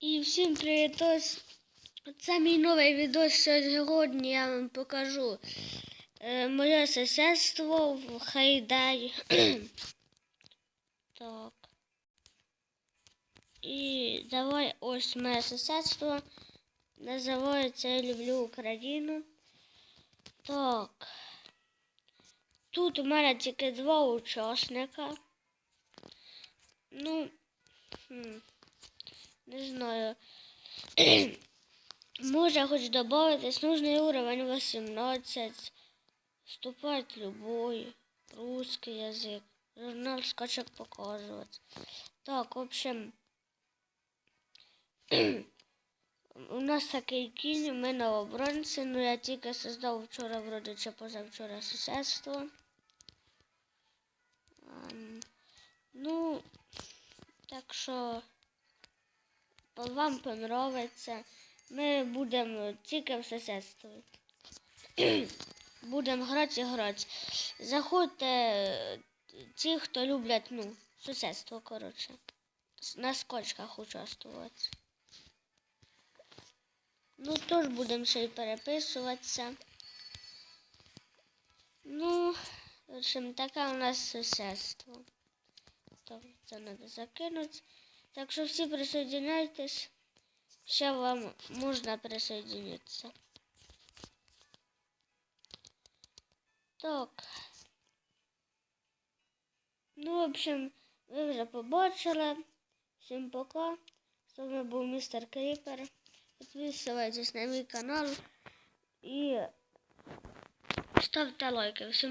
І всім привіт! Ось це мій новий відео. Сьогодні я вам покажу е, моє сусідство в Хайдай. так. І давай ось моє сусідство. Називається Я люблю Україну. Так. Тут у мене тільки два учасника. Ну. Хм. Не знаю. Може хоч добавитись нужний уровень 18. Вступать любой. Русский язык. Журнал скачок показывать. Так, в общем. У нас такий кінь, ми новобранці, ну я тільки создав вчора, вроде чи позавчора сусідство. Ну, так що вам понравиться. Ми будемо тільки в сусідстві. будемо грати і грати. Заходьте ті, хто люблять, ну, сусідство, коротше. На скочках участвувати. Ну, теж будемо ще й переписуватися. Ну, в общем, таке у нас сусідство. Так, це треба закинути. Так що всі присоединяйтесь. Ще вам можна присоединитися. Так. Ну, в общем, ви вже побачили. Всім пока. З вами був містер Кріпер. Підписуйтесь на мій канал і ставте лайки. Всім